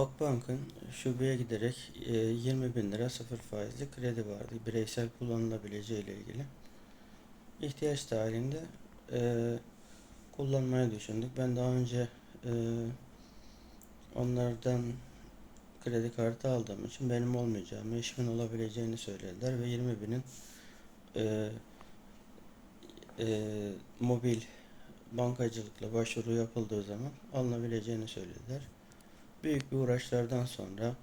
Akbank'ın şubeye giderek e, 20 bin lira sıfır faizli kredi vardı. Bireysel kullanılabileceği ile ilgili. İhtiyaç dahilinde e, kullanmayı düşündük. Ben daha önce e, onlardan kredi kartı aldığım için benim olmayacağımı, eşimin olabileceğini söylediler ve 20 binin e, e, mobil bankacılıkla başvuru yapıldığı zaman alınabileceğini söylediler. Büyük bir uğraşlardan sonra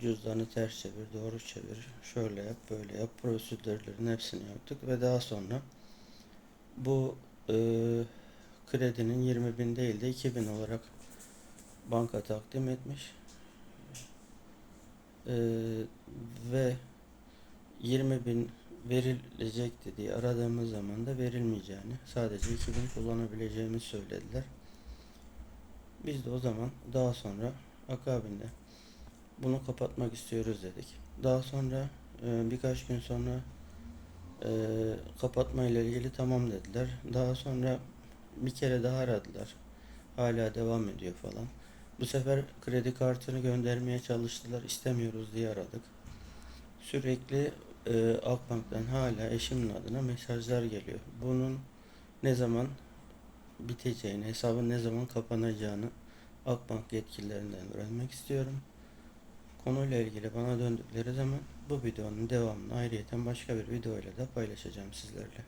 cüzdanı ters çevir, doğru çevir, şöyle yap, böyle yap prosedürlerin hepsini yaptık ve daha sonra bu e, kredinin 20 bin değil de 2000 olarak banka takdim etmiş. E, ve 20 bin verilecekti diye aradığımız zaman da verilmeyeceğini, sadece 2000 kullanabileceğimizi söylediler. Biz de o zaman daha sonra akabinde bunu kapatmak istiyoruz dedik. Daha sonra e, birkaç gün sonra e, kapatma ile ilgili tamam dediler. Daha sonra bir kere daha aradılar. Hala devam ediyor falan. Bu sefer kredi kartını göndermeye çalıştılar. İstemiyoruz diye aradık. Sürekli e, Akbank'tan hala eşimin adına mesajlar geliyor. Bunun ne zaman biteceğini, hesabın ne zaman kapanacağını Akbank yetkililerinden öğrenmek istiyorum. Konuyla ilgili bana döndükleri zaman bu videonun devamını ayrıyeten başka bir videoyla da paylaşacağım sizlerle.